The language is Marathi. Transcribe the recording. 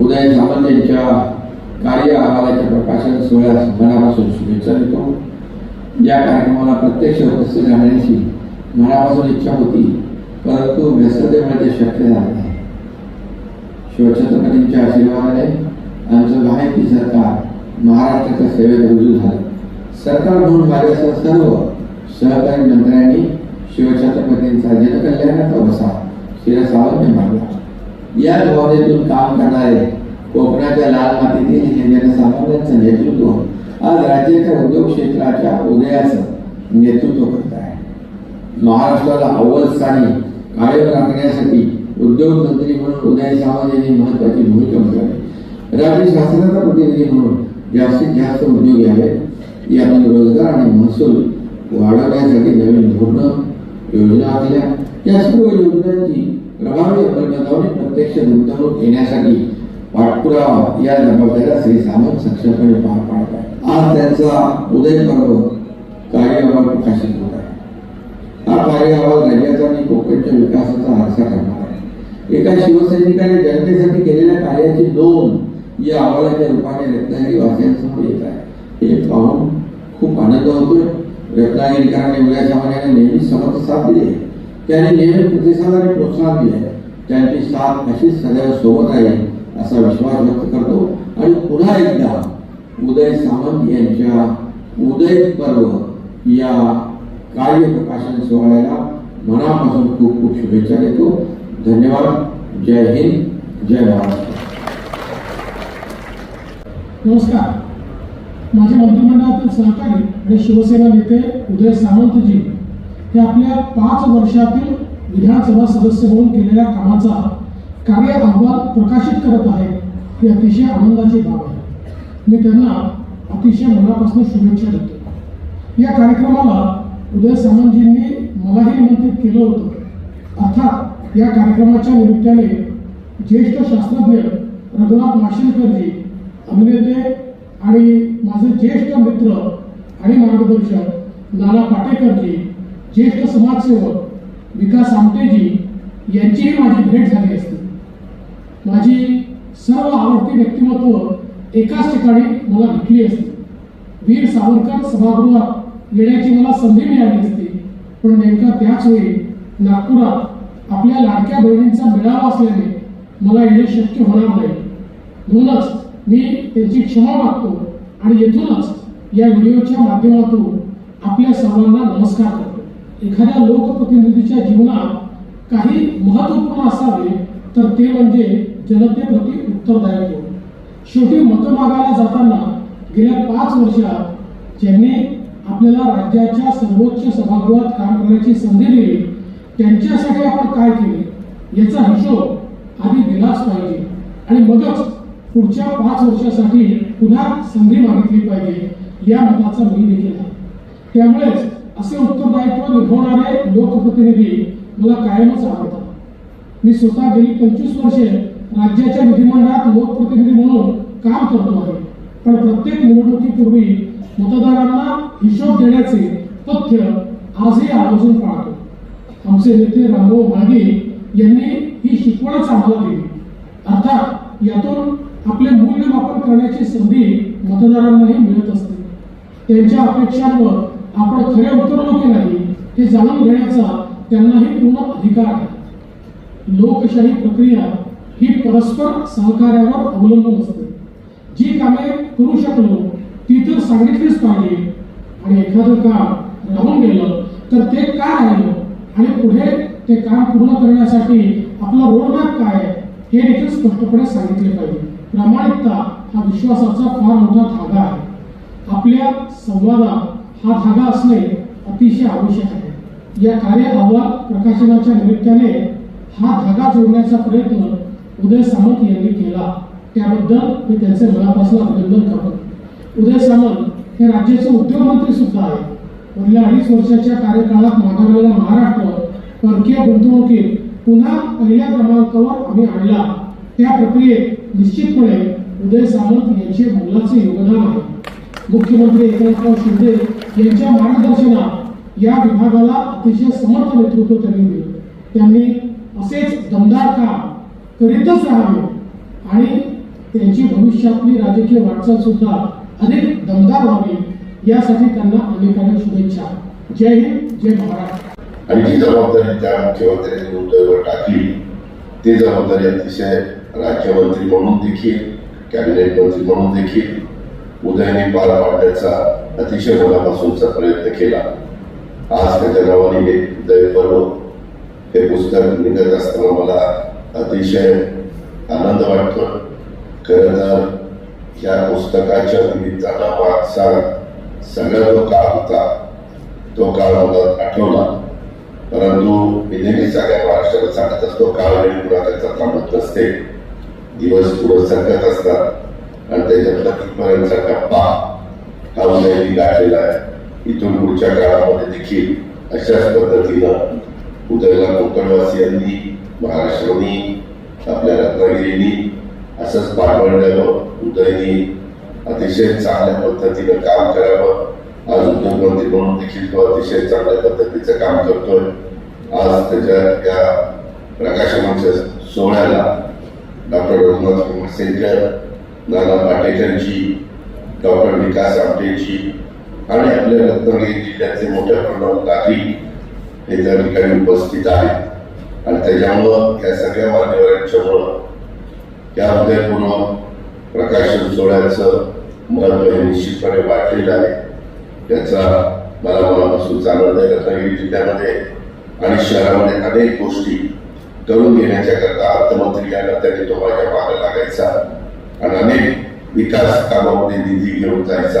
उदय सामंत यांच्या कार्य अहवालाच्या प्रकाशन सोहळ्यास मनापासून शुभेच्छा देतो. या कार्यक्रमाला प्रत्यक्ष उपस्थित राहण्याची मनापासून इच्छा होती परंतु व्यस्ततेमुळे ते शक्य झाले नाही. शिवछत्रपतींच्या आशीर्वादाने आमचं माहिती सरकार महाराष्ट्राच्या सेवेत रुजू झालं. सरकार म्हणून माझ्यासह सर्व सहकारी मंत्र्यांनी शिवछत्रपतींचा जनकल्याणाचा वसा शिरसावरने मारला या भावनेतून काम करणारे कोकणाच्या लाल मातीतील हे जनसामान्यांचं नेतृत्व आज राज्याच्या उद्योग क्षेत्राच्या उदयाचं नेतृत्व करत आहे. महाराष्ट्राला अव्वल स्थानी कायम राखण्यासाठी उद्योग मंत्री म्हणून उदय सामंत यांनी महत्वाची भूमिका बजावली. राज्य शासनाचा प्रतिनिधी म्हणून जास्तीत जास्त उद्योग यावे. यातून रोजगार आणि महसूल वाढवण्यासाठी नवीन धोरणं योजना आखल्या. या सर्व योजनांची प्रभावी अंमलबजावणी प्रत्यक्ष गुंतवणूक येण्यासाठी पाठपुरावा या जबाबदाऱ्या श्री सामंत सक्षमपणे पार पाडत आहे आज त्यांचा उदय पर्व कार्य अहवाल प्रकाशित होत आहे. हा कार्य अहवाल राज्याचा आणि कोकणच्या विकासाचा आरसा ठरणार आहे. एका शिवसैनिकाने जनतेसाठी केलेल्या कार्याची नोंद या अहवालाच्या रूपाने रत्नागिरी वासियांसमोर येत आहे. हे पाहून खूप आनंद होतोय. रत्नागिरीकरांनी उद्या समाजाने नेहमी समर्थ साथ दिली त्यांनी नेहमी प्रतिसाद आणि प्रोत्साहन दिले. त्यांची साथ अशीच सदैव सोबत राहील असा विश्वास व्यक्त करतो. आणि पुन्हा एकदा उदय सामंत यांच्या उदय पर्व या कार्य प्रकाशन सोहळ्याला मनापासून खूप खूप शुभेच्छा देतो. धन्यवाद. जय हिंद. जय महाराष्ट्र नमस्कार. माझ्या मंत्रिमंडळातील सहकारी आणि शिवसेना नेते उदय सामंतजी हे आपल्या पाच वर्षातील विधानसभा सदस्य म्हणून केलेल्या कामाचा कार्य अहवाल प्रकाशित करत आहे ही अतिशय आनंदाची बाब आहे. मी त्यांना अतिशय मनापासून शुभेच्छा देतो. या कार्यक्रमाला उदय सामंतजींनी मलाही निमंत्रित केलं होतं. अर्थात या कार्यक्रमाच्या निमित्ताने ज्येष्ठ शास्त्रज्ञ रघुनाथ माशेलकरजी अभिनेते आणि माझे ज्येष्ठ मित्र आणि मार्गदर्शक नाना पाटेकरजी ज्येष्ठ समाजसेवक विकास आमटेजी यांचीही माझी भेट झाली असते. माझी सर्व आवडती व्यक्तिमत्व एकाच ठिकाणी मला भेटली असते. वीर सावरकर सभागृहात येण्याची मला संधी मिळाली असती. पण नेमका त्याच वेळी नागपुरात आपल्या लाडक्या बहिणींचा मेळावा असल्याने मला येणे शक्य होणार नाही. म्हणूनच मी त्यांची क्षमा मागतो आणि येथूनच या व्हिडिओच्या माध्यमातून आपल्या सर्वांना नमस्कार करतो. एखाद्या लोकप्रतिनिधीच्या जीवनात काही महत्त्वपूर्ण असावे तर ते म्हणजे जनतेप्रती उत्तरदायित्व. शेवटी मतं मागायला जाताना गेल्या पाच वर्षात ज्यांनी आपल्याला राज्याच्या सर्वोच्च सभागृहात काम करण्याची संधी दिली त्यांच्यासाठी आपण काय केले? याचा हिशोब आधी दिलाच पाहिजे. आणि मगच पुढच्या पाच वर्षासाठी पुन्हा संधी मागितली पाहिजे या मताचा मी देखील आहे. त्यामुळेच असे उत्तरदायित्व निभवणारे लोकप्रतिनिधी मला कायमच आवडतात. मी स्वतः गेली पंचवीस वर्षे राज्याच्या विधिमंडळात लोकप्रतिनिधी म्हणून काम करतो आहे. पण प्रत्येक निवडणुकीपूर्वी मतदारांना हिशोब देण्याचे तथ्य आजही आवर्जून पाळतो आमचे नेते रामभाऊ मागे यांनी ही शिकवणच आम्हाला दिली. अर्थात यातून आपले मूल्यमापन करण्याची संधी मतदारांनाही मिळत असते. त्यांच्या अपेक्षांवर आपण खरे उतरलो की नाही. हे जाणून घेण्याचा त्यांनाही पूर्ण अधिकार आहे. लोकशाही प्रक्रिया ही परस्पर सहकार्यावर अवलंबून असते. जी कामे करू शकलो ती तर सांगितलीच पाहिजे. आणि एखादं काम राहून गेलं तर ते का राहिलं? आणि पुढे ते काम पूर्ण करण्यासाठी आपला रोडमॅप काय हे देखील स्पष्टपणे सांगितले पाहिजे. प्रामाणिकता हा विश्वासाचा फार मोठा धागा आहे. आपल्या संवादात हा धागा असणे अतिशय आवश्यक आहे. या कार्य अहवाल प्रकाशनाच्या निमित्ताने हा धागा जोडण्याचा प्रयत्न उदय सामंत यांनी केला. त्याबद्दल मी त्यांचे मनापासून अभिनंदन करतो. उदय सामंत हे राज्याचे उद्योगमंत्री सुद्धा आहेत. पहिल्या अडीच वर्षाच्या कार्यकाळात माघारलेला महाराष्ट्र परकीय गुंतवणुकीत पुन्हा पहिल्या क्रमांकावर आम्ही आणला. त्या प्रक्रियेत निश्चितपणे उदय सामंत यांचे मोलाचे योगदान आहे. मुख्यमंत्री एकनाथराव शिंदे यांच्या मार्गदर्शनात या विभागाला अतिशय समर्थ नेतृत्व त्यांनी दिलं. त्यांनी असेच दमदार काम करीतच राहावे आणि त्यांची भविष्यातली राजकीय वाटचाल सुद्धा अधिक दमदार व्हावी यासाठी त्यांना अनेकांना शुभेच्छा. जय हिंद जय महाराष्ट्र. आणि जी जबाबदारी त्या मुख्यमंत्र्यांनी उद्धववर टाकली ती जबाबदारी अतिशय राज्यमंत्री म्हणून देखील कॅबिनेट मंत्री म्हणून देखील उदयने पार पाडण्याचा अतिशय मनापासूनचा प्रयत्न केला. आज त्याच्या नावाने हे उदय पर्व हे पुस्तक निघत असताना मला अतिशय आनंद वाटतो खरं तर या पुस्तकाच्या निमित्तानं मागचा सगळा जो काळ होता तो काळ मला आठवला. परंतु मी नेहमी सगळ्या महाराष्ट्राला सांगत असतो काळ वेळ त्याचा थांबत नसते. दिवस पुढे सरकत असतात. आणि त्याच्यातला तिथपर्यंतचा टप्पा हा उदयनी गाठलेला आहे. इथून पुढच्या काळामध्ये देखील अशाच पद्धतीनं उदयला कोकणवासियांनी महाराष्ट्राने आपल्या रत्नागिरीनी असंच पाठवण्यावर उदयनी अतिशय चांगल्या पद्धतीनं काम करावं. आज उद्योगमंत्री म्हणून देखील तो अतिशय चांगल्या पद्धतीचं काम करतोय. आज त्याच्या या प्रकाशनाच्या सोहळ्याला डॉक्टर रघुनाथ कुमारसेनकर नाना पाटेकरांची डॉक्टर विकास आमटेजी आणि आपल्या रत्नागिरी जिल्ह्याचे मोठ्या प्रमाणात नागरिक हे त्या ठिकाणी उपस्थित आहेत. आणि त्याच्यामुळं या सगळ्या मान्यवरांच्यामुळं या उदयपूर्व प्रकाशन सोहळ्याचं महत्त्व हे निश्चितपणे वाढलेलं आहे. त्याचा मला मनापासून आनंद आहे रत्नागिरी जिल्ह्यामध्ये आणि शहरामध्ये अनेक गोष्टी करून घेण्याच्या करता अर्थमंत्री या नात्याने तो माझ्या मागे लागायचा. आणि अनेक विकास कामामध्ये निधी घेऊन जायचा